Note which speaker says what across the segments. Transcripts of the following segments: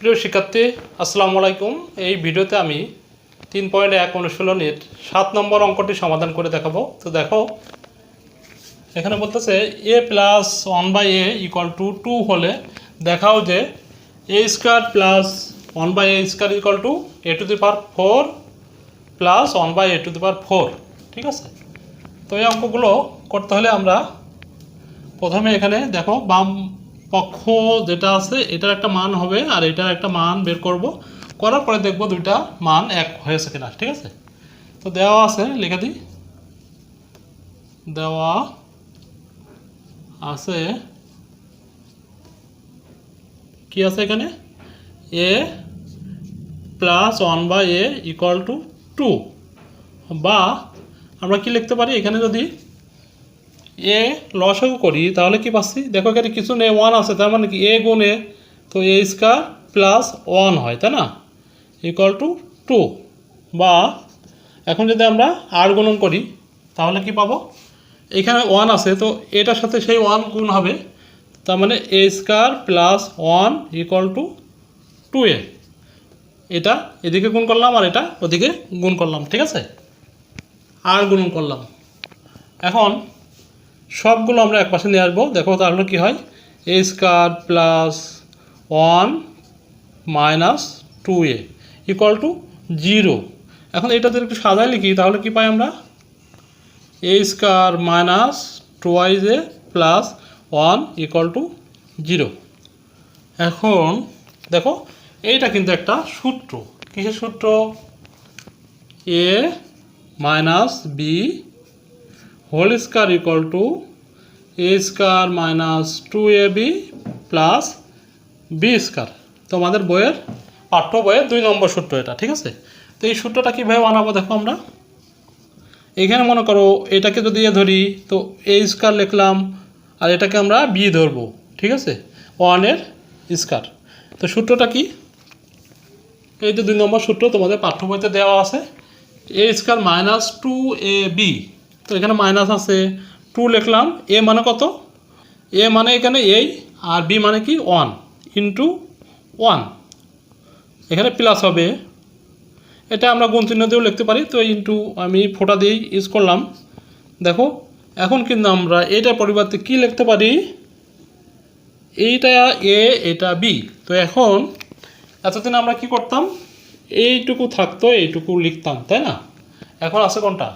Speaker 1: প্রিয় শিক্ষার্থী, আসসালামু আলাইকুম। এই ভিডিওতে আমি তিন পয়েন্ট এক অনুশীলনের সাত নম্বর অঙ্কটি সমাধান করে দেখাবো। তো দেখো, এখানে বলতেছে a plus one by a equal to two হলে দেখাও যে a square plus one by a square equal to a to the power four plus one by a to the power four. ঠিক আছে? তো এই অঙ্কগুলো করতে হলে আমরা প্রথমে এখানে দেখো বাম পক্ষ যেটা আছে, এটার একটা মান হবে আর এটার একটা মান বের করব। করার পরে দেখব দুইটা মান এক হয়েছে কিনা, ঠিক আছে? তো দেওয়া আছে, লিখে দিই। দেওয়া আছে, কি আছে এখানে? A plus one by a equal to two. বা আমরা কি লিখতে পারি? এখানে যদি এ লসাগু করি, তাহলে কি পাচ্ছি? দেখো এখানে কিছু নেই ওয়ান আছে, তার মানে কি? এ গুণ, তো এ স্কোয়ার প্লাস ওয়ান হয়, তাই না? ইকুয়াল টু টু বা এখন যদি আমরা আর গুণন করি, তাহলে কি পাবো? এখানে ওয়ান আছে, তো এটার সাথে সেই ওয়ান গুণ হবে, তার মানে a square plus one equal to two a এটা এদিকে গুণ করলাম আর এটা ওদিকে গুণ করলাম, ঠিক আছে? আর গুণন করলাম। এখন সবগুলো আমরা এক পাশে নিয়ে আসব। দেখো তাহলে কি হয়? A square plus one minus two a equal to zero এখন এটা যদি একটু সাজায় লিখি, তাহলে কি পাই আমরা? A square minus twice a plus one equal to zero এখন দেখো, এইটা কিন্তু একটা সূত্র। কিসের সূত্র? A minus b whole square equal to a square minus two a b plus b square তো আমাদের বইয়ের পাঠ্য বইয়ের দুই নম্বর সূত্র এটা, ঠিক আছে? তো এই সূত্রটা কীভাবে বানাবো দেখো আমরা। এখানে মনে করো এটাকে যদি এ ধরি, তো এ স্কোয়ার লিখলাম, আর এটাকে আমরা বি ধরবো, ঠিক আছে? ওয়ানের স্কোয়ার তো সূত্রটা কি? এই যে দুই নম্বর সূত্র তোমাদের পাঠ্য বইতে দেওয়া আছে a square minus two a b তো এখানে মাইনাস আছে টু লিখলাম এ মানে কত? এ মানে এখানে এই আর বি মানে কি? ওয়ান ইন্টু ওয়ান এখানে প্লাস হবে। এটা আমরা গুণ চিহ্ন দিয়েও লিখতে পারি, তো ইন্টু আমি ফোটা দিয়েই ইউজ করলাম। দেখো, এখন কিন্তু আমরা এটার পরিবর্তে কি লিখতে পারি? এইটা এ এটা বি তো এখন এতদিন আমরা কি করতাম? এইটুকু থাকতো, এইটুকু লিখতাম, তাই না? এখন আছে কোনটা?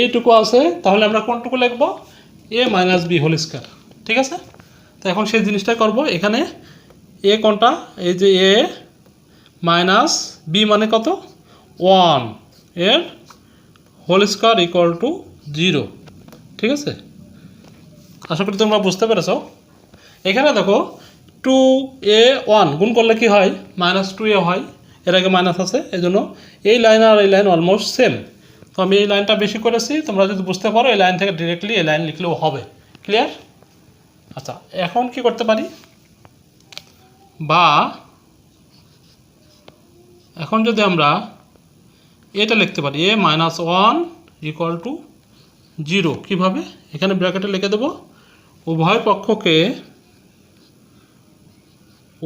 Speaker 1: এইটুকু আছে, তাহলে আমরা কোনটুকু লিখব? A minus B whole square. ঠিক আছে? তো এখন সেই জিনিসটাই করব। এখানে এ কোনটা? এই যে এ মাইনাস বি মানে কত? ওয়ান। এর whole square equal to zero. ঠিক আছে? আশা করি তোমরা বুঝতে পেরেছ। এখানে দেখো, টু এ ওয়ান গুণ করলে কি হয়? মাইনাস টু এ হয়। এর আগে মাইনাস আছে এই জন্য এই লাইন আর এই লাইন অলমোস্ট সেম তো আমি এই লাইনটা বেশি করেছি, তোমরা যদি বুঝতে পারো, এই লাইন থেকে ডিরেক্টলি এই লাইন লিখলেও হবে। ক্লিয়ার আচ্ছা এখন কি করতে পারি? বা এখন যদি আমরা এটা লিখতে পারি A minus one equal to zero কীভাবে? এখানে ব্র্যাকেটে লিখে দেবো, উভয় পক্ষকে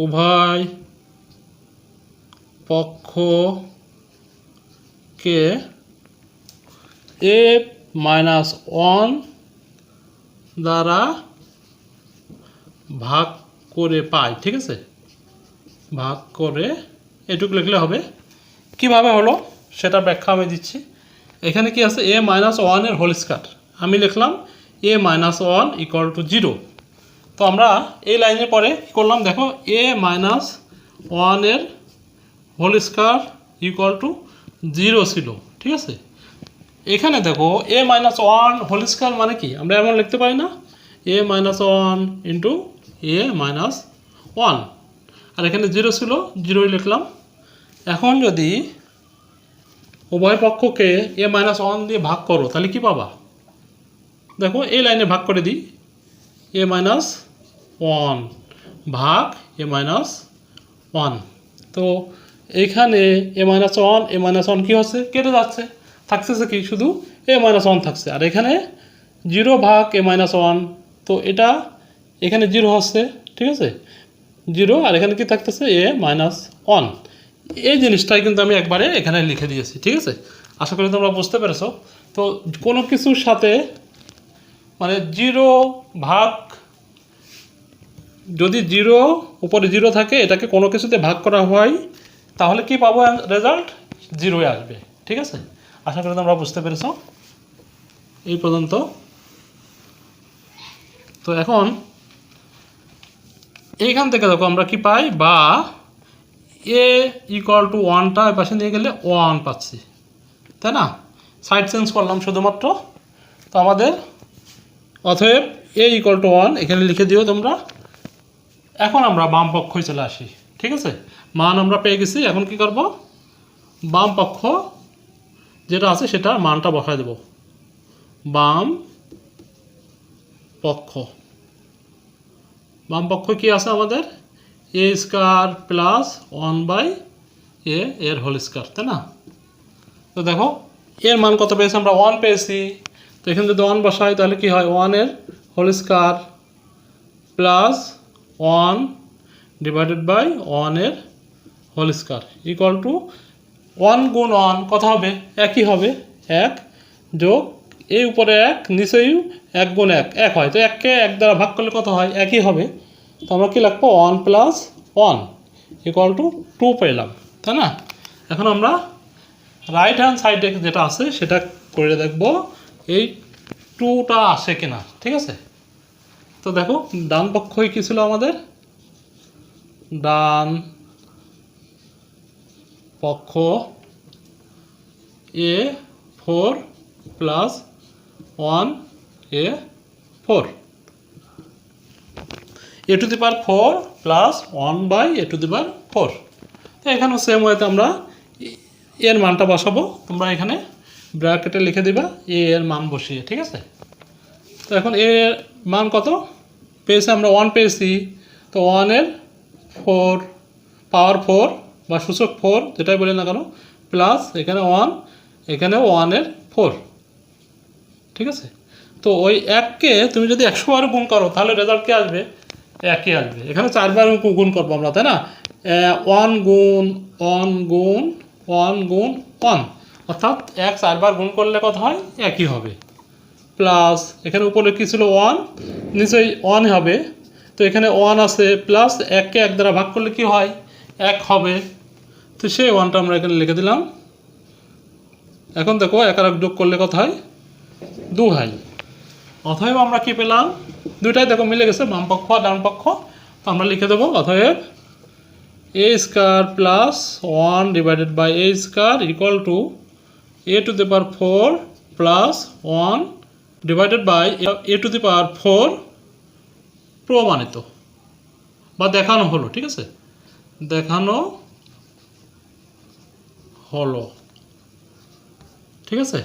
Speaker 1: উভয় পক্ষকে এ মাইনাস ওয়ান দ্বারা ভাগ করে পাই, ঠিক আছে? ভাগ করে এটুকু লিখলে হবে। কীভাবে হলো? সেটা ব্যাখ্যা আমি দিচ্ছি। এখানে কি আছে? এ মাইনাস ওয়ানের হোল আমি লিখলাম A minus one equal to zero তো আমরা এই লাইনের পরে কী করলাম? দেখো এ মাইনাস ওয়ানের whole square equal to zero ছিল, ঠিক আছে? এখানে দেখো A minus one whole square মানে কি? আমরা এমন লিখতে পারি না? A minus one into A minus one আর এখানে জিরো ছিল জিরোই লিখলাম। এখন যদি উভয় পক্ষকে এ মাইনাস ওয়ান দিয়ে ভাগ করো, তাহলে কি পাবা? দেখো, এই লাইনে ভাগ করে দিই। এ মাইনাস ওয়ান ভাগ এ মাইনাস ওয়ান তো এখানে A minus one A minus one কী হচ্ছে? কেটে যাচ্ছে। থাকতেছে কি? শুধু এ মাইনাস ওয়ান থাকছে। আর এখানে জিরো ভাগ এ মাইনাস ওয়ান তো এটা এখানে জিরো হচ্ছে, ঠিক আছে? জিরো আর এখানে কি থাকতেছে? এ মাইনাস ওয়ান এই জিনিসটাই কিন্তু আমি একবারে এখানে লিখে দিয়েছি, ঠিক আছে? আশা করি তোমরা বুঝতে পেরেছ। তো কোনো কিছুর সাথে মানে জিরো ভাগ, যদি জিরো উপরে জিরো থাকে, এটাকে কোনো কিছুতে ভাগ করা হয়, তাহলে কি পাবো রেজাল্ট জিরোই আসবে, ঠিক আছে? আশা করি তোমরা বুঝতে পেরেছ। এই পর্যন্ত। তো এখন, এইখান থেকে দেখো আমরা কি পাই? বা এ ইকুয়াল টু ওয়ানটা এ পাশে নিয়ে গেলে ওয়ান পাচ্ছি। তাই না? সাইড চেঞ্জ করলাম শুধুমাত্র। তো আমাদের অতএব এ ইকুয়াল টু ওয়ান এখানে লিখে দিও তোমরা। এখন আমরা বাম পক্ষই চলে আসি। ঠিক আছে? মান আমরা পেয়ে গেছি। এখন কি করব? বাম পক্ষ যেটা আছে সেটা মানটা বসায় দেব। বাম পক্ষ। বাম পক্ষ কি আছে আমাদের? A square plus one by A এর হোল স্কোয়ার, তাই না? তো দেখো, এর মান কত পেয়েছি আমরা? ওয়ান পেয়েছি। তো এখানে যদি ওয়ান বসাই, তাহলে কি হয়? ওয়ানের whole square plus one divided by ওয়ানের whole square equal to one গুণ ওয়ান কত হবে? একই হবে। এক যোগ এই উপরে এক নিচেই এক গুণ এক। এক হয়। তো এককে এক দ্বারা ভাগ করলে কত হয়? একই হবে। তো আমরা কী লিখব? One plus one equal to two পেলাম। তাই না? এখন আমরা রাইট হ্যান্ড সাইডে যেটা আছে, সেটা করে দেখব এই টুটা আসে কিনা। ঠিক আছে? তো দেখো, ডান পক্ষই কী ছিল আমাদের? ডান পক্ষ A four plus one A four. A to the power four plus one by A to the power four. তো এখানেও সেম ওয়েতে আমরা এর মানটা বসাবো। তোমরা এখানে ব্র্যাকেটে লিখে দিবা এ এর মান বসিয়ে, ঠিক আছে? তো এখন এ এর মান কত? পেয়েছি আমরা ওয়ান পেয়েছি। তো ওয়ানের ফোর পাওয়ার ফোর বা সূচক ফোর যেটাই বলি না কেন প্লাস এখানে ওয়ান এখানে ওয়ানের ফোর ঠিক আছে? তো ওই এককে তুমি যদি একশো বার গুণ করো, তাহলে রেজাল্ট কি আসবে? একই আসবে। এখানে চারবার গুণ করব আমরা, তাই না? ওয়ান গুণ ওয়ান গুণ ওয়ান গুণ ওয়ান অর্থাৎ এক চারবার গুণ করলে কত হয়? একই হবে। প্লাস এখানে উপরে কী ছিল? ওয়ান নিশ্চয়ই ওয়ান হবে। তো এখানে ওয়ান আছে প্লাস এককে এক দ্বারা ভাগ করলে কি হয়? এক হবে। তো সেই ওয়ানটা আমরা এখানে লিখে দিলাম। এখন দেখো, এক আর এক যোগ করলে কত হয়? দু হয়। অতএব আমরা কি পেলাম? দুইটাই দেখো মিলে গেছে, বাম পক্ষ আর ডান পক্ষ। তো আমরা লিখে দেবো, অতএব A square plus one divided by A square equal to A to the power four plus one divided by A to the power four প্রমাণিত। বা দেখানো হলো, ঠিক আছে? দেখানো হলো। ঠিক আছে?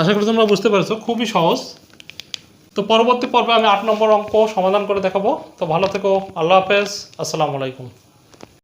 Speaker 1: আশা করি তোমরা বুঝতে পারছ, খুবই সহজ। তো পরবর্তী পর্বে আমি আট নম্বর অঙ্ক সমাধান করে দেখাবো। তো ভালো থেকো, আল্লাহ হাফেজ, আসসালামু আলাইকুম।